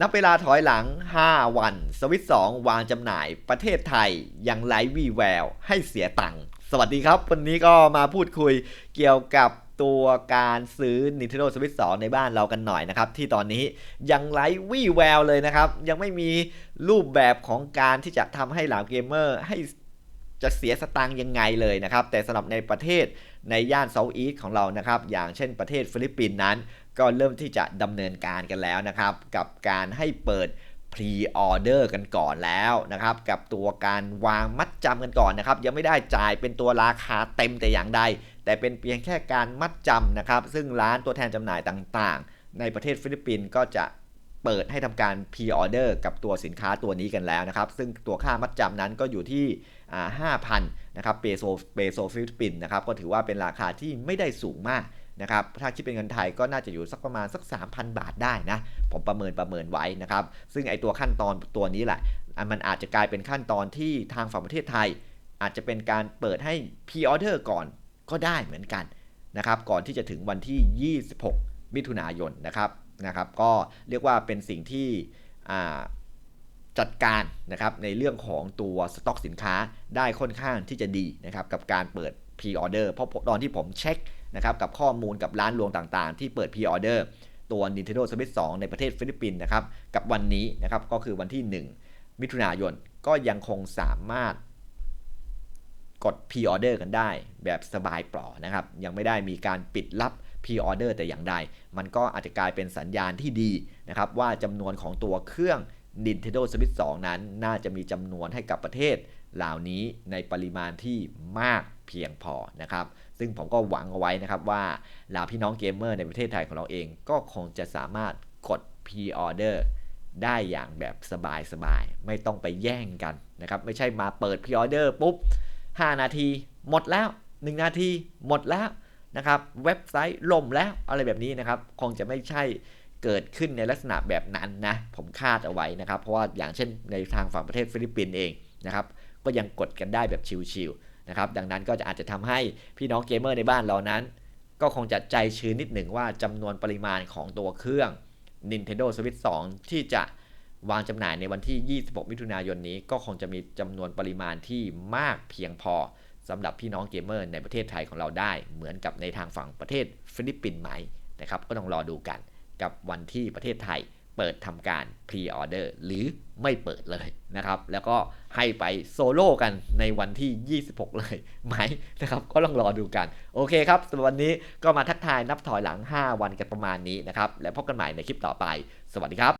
นับเวลาถอยหลัง 5 วัน สวิตสองวางจำหน่ายประเทศไทย ยังไร้วี่แวว ให้เสียตังค์สวัสดีครับ วันนี้ก็มาพูดคุยเกี่ยวกับตัวการซื้อ Nintendo Switch 2 ในบ้านเรากันหน่อยนะครับ ที่ตอนนี้ยังไร้วี่แววเลยนะครับ ยังไม่มีรูปแบบของการที่จะทำให้เหล่าเกมเมอร์ให้ จะเสียสตังค์ยังไงเลยนะครับ แต่สำหรับในประเทศในย่านเซาท์อีสของเรานะครับ อย่างเช่นประเทศฟิลิปปินส์นั้น ก็เริ่มที่จะดำเนินการกันแล้วนะครับ กับการให้เปิดพรีออเดอร์กันก่อนแล้วนะครับ กับตัวการวางมัดจำกันก่อนนะครับ ยังไม่ได้จ่ายเป็นตัวราคาเต็มแต่อย่างใด แต่เป็นเพียงแค่การมัดจำนะครับ ซึ่งร้านตัวแทนจำหน่ายต่างๆ ในประเทศฟิลิปปินส์ก็จะ เปิดให้ทำการพรีออเดอร์กับตัวสินค้าตัวนี้กันแล้วนะครับ ซึ่งตัวค่ามัดจำนั้นก็อยู่ที่ห้าพันะครับเปโซเปโซฟิลิปปินส์นะครับก็ถือว่าเป็นราคาที่ไม่ได้สูงมากนะครับถ้าคิดเป็นเงินไทยก็น่าจะอยู่สักประมาณสัก 3,000 บาทได้นะ ผมประเมินประเมินไว้นะครับ ซึ่งไอตัวขั้นตอนตัวนี้แหละมันอาจจะกลายเป็นขั้นตอนที่ทางฝั่งประเทศไทย อาจจะเป็นการเปิดให้พรีออเดอร์ก่อนก็ได้เหมือนกันนะครับก่อนที่จะถึงวันที่ 26 มิถุนายนนะครับ นะครับ ก็เรียกว่าเป็นสิ่งที่จัดการนะครับในเรื่องของตัวสต็อกสินค้าได้ค่อนข้างที่จะดีนะครับกับการเปิดพรีออเดอร์เพราะตอนที่ผมเช็คนะครับกับข้อมูลกับร้านรวงต่างๆ ที่เปิดพรีออเดอร์ตัว Nintendo Switch 2 ในประเทศฟิลิปปินส์นะครับกับวันนี้นะครับก็คือวันที่ 1 มิถุนายนก็ยังคงสามารถ กดพรีออเดอร์กันได้ แบบสบายปลอนะครับ ยังไม่ได้มีการปิดลับพรีออเดอร์แต่อย่างใด มันก็อาจจะกลายเป็นสัญญาณที่ดีนะครับ ว่าจำนวนของตัวเครื่อง Nintendo Switch 2 นั้น น่าจะมีจำนวนให้กับประเทศ เหล่านี้ในปริมาณที่มากเพียงพอนะครับ ซึ่งผมก็หวังเอาไว้นะครับว่าเหล่าพี่น้องเกมเมอร์ในประเทศไทยของเราเอง ก็คงจะสามารถกด Pre-order ได้อย่างแบบสบายๆ ไม่ต้องไปแย่งกันนะครับ ไม่ใช่มาเปิด Pre-order ปุ๊บ 5 นาทีหมดแล้ว 1 นาทีหมดแล้วนะครับเว็บไซต์ล่มแล้วอะไรแบบนี้นะครับคงจะไม่ใช่เกิดขึ้นในลักษณะแบบนั้นนะผมคาดเอาไว้นะครับ เพราะว่าอย่างเช่นในทางฝั่งประเทศฟิลิปปินส์เองนะครับก็ยังกดกันได้แบบชิลๆนะครับดังนั้นก็จะอาจจะทำให้พี่น้องเกมเมอร์ในบ้านเรานั้น ก็คงจะใจชื้นนิดหนึ่งว่าจำนวนปริมาณของตัวเครื่อง Nintendo Switch 2 ที่จะ วางจำหน่ายในวันที่ 26 มิถุนายนนี้ก็คงจะมีจำนวนปริมาณที่มากเพียงพอสำหรับพี่น้องเกมเมอร์ในประเทศไทยของเราได้ เหมือนกับในทางฝั่งประเทศฟิลิปปินส์ไหมนะครับก็ต้องรอดูกันกับวันที่ประเทศไทยเปิดทำการพรีออเดอร์หรือไม่เปิดเลยนะครับ แล้วก็ให้ไปโซโล่กันในวันที่ 26 เลยไหมนะครับ ก็ต้องรอดูกัน โอเคครับสำหรับวันนี้ก็มาทักทายนับถอยหลัง 5 วันกันประมาณนี้นะครับ แล้วพบกันใหม่ในคลิปต่อไป สวัสดีครับ